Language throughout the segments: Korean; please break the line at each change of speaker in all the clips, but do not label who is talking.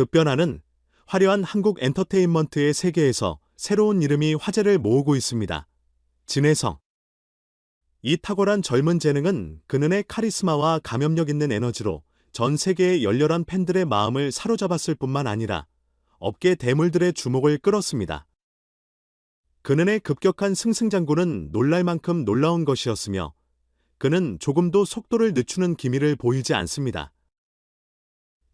급변하는 화려한 한국 엔터테인먼트의 세계에서 새로운 이름이 화제를 모으고 있습니다. 진혜성. 이 탁월한 젊은 재능은 그는의 카리스마와 감염력 있는 에너지로 전 세계의 열렬한 팬들의 마음을 사로잡았을 뿐만 아니라 업계 대물들의 주목을 끌었습니다. 그는의 급격한 승승장구는 놀랄 만큼 놀라운 것이었으며 그는 조금도 속도를 늦추는 기미를 보이지 않습니다.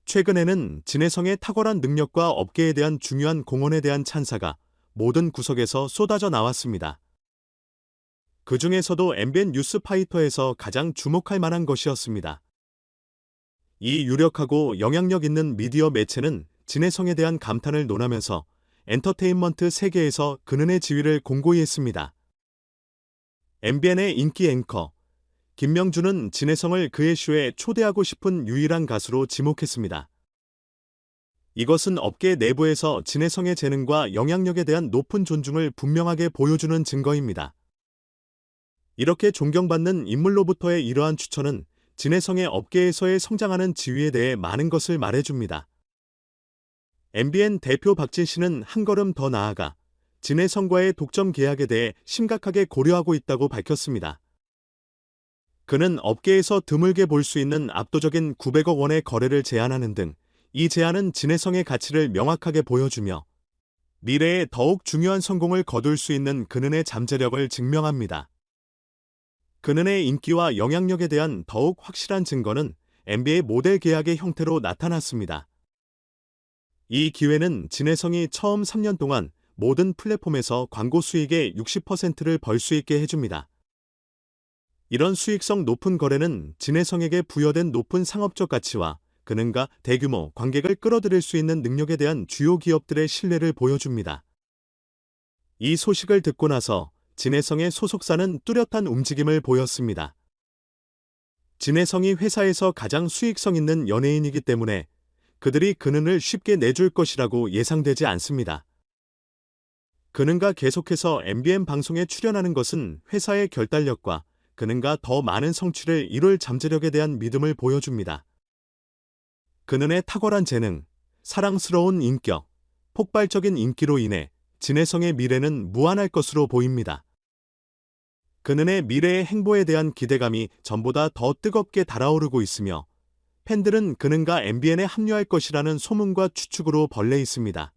최근에는 진혜성의 탁월한 능력과 업계에 대한 중요한 공헌에 대한 찬사가 모든 구석에서 쏟아져 나왔습니다. 그 중에서도 MBN 뉴스파이터에서 가장 주목할 만한 것이었습니다. 이 유력하고 영향력 있는 미디어 매체는 진혜성에 대한 감탄을 논하면서 엔터테인먼트 세계에서 그는의 지위를 공고히 했습니다. MBN의 인기 앵커 김명준은 진혜성을 그의 쇼에 초대하고 싶은 유일한 가수로 지목했습니다. 이것은 업계 내부에서 진혜성의 재능과 영향력에 대한 높은 존중을 분명하게 보여주는 증거입니다. 이렇게 존경받는 인물로부터의 이러한 추천은 진혜성의 업계에서의 성장하는 지위에 대해 많은 것을 말해줍니다. MBN 대표 박진 씨는 한 걸음 더 나아가 진혜성과의 독점 계약에 대해 심각하게 고려하고 있다고 밝혔습니다. 그는 업계에서 드물게 볼 수 있는 압도적인 900억 원의 거래를 제안하는 등 이 제안은 진혜성의 가치를 명확하게 보여주며 미래에 더욱 중요한 성공을 거둘 수 있는 그는의 잠재력을 증명합니다. 그는의 인기와 영향력에 대한 더욱 확실한 증거는 NBA 모델 계약의 형태로 나타났습니다. 이 기회는 진혜성이 처음 3년 동안 모든 플랫폼에서 광고 수익의 60%를 벌 수 있게 해줍니다. 이런 수익성 높은 거래는 진혜성에게 부여된 높은 상업적 가치와 그는가 대규모 관객을 끌어들일 수 있는 능력에 대한 주요 기업들의 신뢰를 보여줍니다. 이 소식을 듣고 나서 진혜성의 소속사는 뚜렷한 움직임을 보였습니다. 진혜성이 회사에서 가장 수익성 있는 연예인이기 때문에 그들이 그는을 쉽게 내줄 것이라고 예상되지 않습니다. 그는가 계속해서 MBN 방송에 출연하는 것은 회사의 결단력과 그는가 더 많은 성취를 이룰 잠재력에 대한 믿음을 보여줍니다. 그는의 탁월한 재능, 사랑스러운 인격, 폭발적인 인기로 인해 진혜성의 미래는 무한할 것으로 보입니다. 그는의 미래의 행보에 대한 기대감이 전보다 더 뜨겁게 달아오르고 있으며 팬들은 그는가 MBN에 합류할 것이라는 소문과 추측으로 벌레 있습니다.